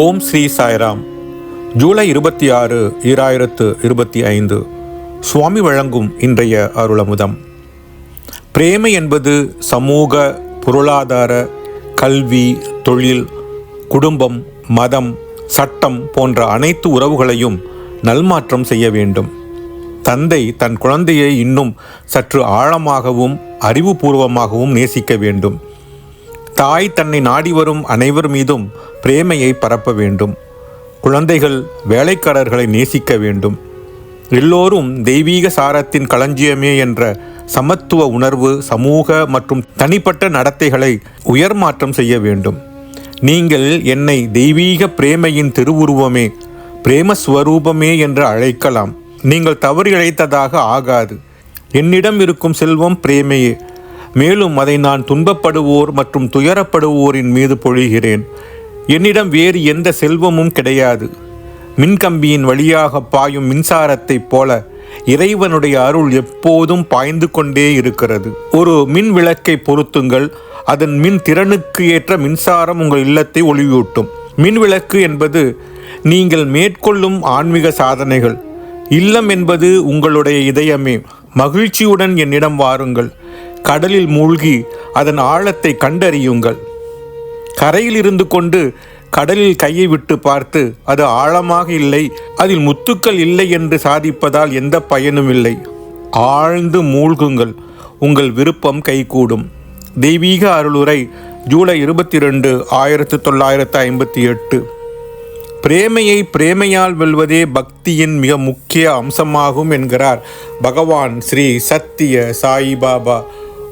ஓம் ஸ்ரீ சாய்ராம். ஜூலை இருபத்தி ஆறு ஈராயிரத்து இருபத்தி ஐந்து சுவாமி வழங்கும் இன்றைய அருளமுதம். பிரேமை என்பது சமூக பொருளாதார கல்வி தொழில் குடும்பம் மதம் சட்டம் போன்ற அனைத்து உறவுகளையும் நல்மாற்றம் செய்ய வேண்டும். தந்தை தன் குழந்தையை இன்னும் சற்று ஆழமாகவும் அறிவுபூர்வமாகவும் நேசிக்க வேண்டும். தாய் தன்னை நாடி வரும் அனைவர் மீதும் பிரேமையை பரப்ப வேண்டும். குழந்தைகள் வேலைக்காரர்களை நேசிக்க வேண்டும். எல்லோரும் தெய்வீக சாரத்தின் களஞ்சியமே என்ற சமத்துவ உணர்வு சமூக மற்றும் தனிப்பட்ட நடத்தைகளை உயர்மாற்றம் செய்ய வேண்டும். நீங்கள் என்னை தெய்வீக பிரேமையின் திருவுருவமே பிரேமஸ்வரூபமே என்று அழைக்கலாம். நீங்கள் தவறு இழைத்ததாக ஆகாது. என்னிடம் இருக்கும் செல்வம் பிரேமையே. மேலும் அதை நான் துன்பப்படுவோர் மற்றும் துயரப்படுவோரின் மீது பொழிகிறேன். என்னிடம் வேறு எந்த செல்வமும் கிடையாது. மின்கம்பியின் வழியாக பாயும் மின்சாரத்தைப் போல இறைவனுடைய அருள் எப்போதும் பாய்ந்து கொண்டே இருக்கிறது. ஒரு மின் விளக்கை பொருத்துங்கள். அதன் மின் திறனுக்கு ஏற்ற மின்சாரம் உங்கள் இல்லத்தை ஒளியூட்டும். மின் விளக்கு என்பது நீங்கள் மேற்கொள்ளும் ஆன்மீக சாதனைகள். இல்லம் என்பது உங்களுடைய இதயமே. மகிழ்ச்சியுடன் என்னிடம் வாருங்கள். கடலில் மூழ்கி அதன் ஆழத்தை கண்டறியுங்கள். கரையில் இருந்து கொண்டு கடலில் கையை விட்டு பார்த்து அது ஆழமாக இல்லை அதில் முத்துக்கள் இல்லை என்று சாதிப்பதால் எந்த பயனும் இல்லை. ஆழ்ந்து மூழ்குங்கள் உங்கள் விருப்பம் கைகூடும். தெய்வீக அருளுரை ஜூலை இருபத்தி ரெண்டு ஆயிரத்தி தொள்ளாயிரத்து ஐம்பத்தி எட்டு. பிரேமையை பிரேமையால் வெல்வதே பக்தியின் மிக முக்கிய அம்சமாகும் என்கிறார் பகவான் ஸ்ரீ சத்திய சாயிபாபா.